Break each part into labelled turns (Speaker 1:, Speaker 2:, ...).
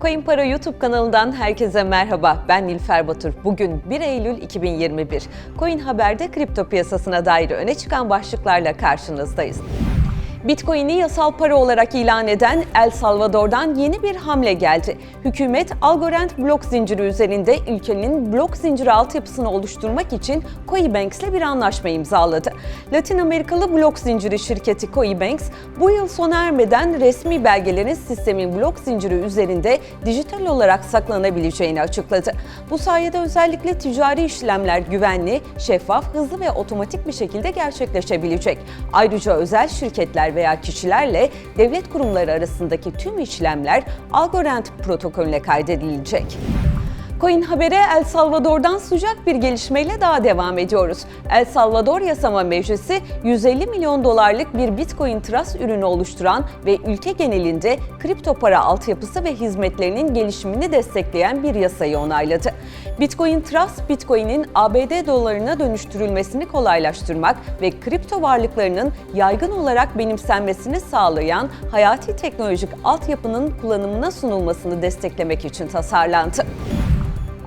Speaker 1: Coin Para YouTube kanalından herkese merhaba. Ben Nilfer Batur. Bugün 1 Eylül 2021. Coin Haber'de kripto piyasasına dair öne çıkan başlıklarla karşınızdayız. Bitcoin'i yasal para olarak ilan eden El Salvador'dan yeni bir hamle geldi. Hükümet Algorand blok zinciri üzerinde ülkenin blok zinciri altyapısını oluşturmak için Coinbanks ile bir anlaşma imzaladı. Latin Amerikalı blok zinciri şirketi Coinbanks bu yıl sona ermeden resmi belgelerin sistemin blok zinciri üzerinde dijital olarak saklanabileceğini açıkladı. Bu sayede özellikle ticari işlemler güvenli, şeffaf, hızlı ve otomatik bir şekilde gerçekleşebilecek. Ayrıca özel şirketler veya kişilerle devlet kurumları arasındaki tüm işlemler Algorand protokolüne kaydedilecek. Coin Haber'e El Salvador'dan sıcak bir gelişmeyle daha devam ediyoruz. El Salvador Yasama Meclisi 150 milyon dolarlık bir Bitcoin Trust ürünü oluşturan ve ülke genelinde kripto para altyapısı ve hizmetlerinin gelişimini destekleyen bir yasayı onayladı. Bitcoin Trust, Bitcoin'in ABD dolarına dönüştürülmesini kolaylaştırmak ve kripto varlıklarının yaygın olarak benimsenmesini sağlayan hayati teknolojik altyapının kullanımına sunulmasını desteklemek için tasarlandı.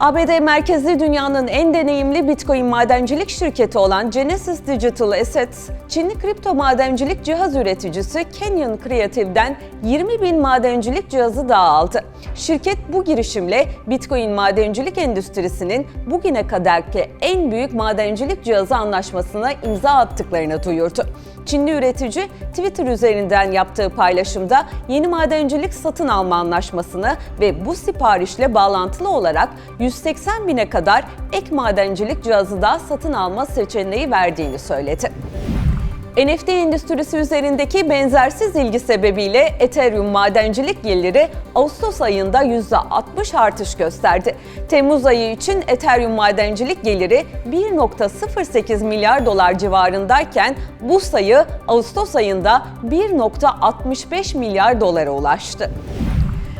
Speaker 1: ABD merkezli dünyanın en deneyimli Bitcoin madencilik şirketi olan Genesis Digital Assets, Çinli kripto madencilik cihaz üreticisi Canyon Creative'den 20 bin madencilik cihazı daha aldı. Şirket bu girişimle Bitcoin madencilik endüstrisinin bugüne kadarki en büyük madencilik cihazı anlaşmasına imza attıklarını duyurdu. Çinli üretici Twitter üzerinden yaptığı paylaşımda yeni madencilik satın alma anlaşmasını ve bu siparişle bağlantılı olarak 180 bine kadar ek madencilik cihazı da satın alma seçeneği verdiğini söyledi. NFT endüstrisi üzerindeki benzersiz ilgi sebebiyle Ethereum madencilik geliri Ağustos ayında %60 artış gösterdi. Temmuz ayı için Ethereum madencilik geliri 1.08 milyar dolar civarındayken bu sayı Ağustos ayında 1.65 milyar dolara ulaştı.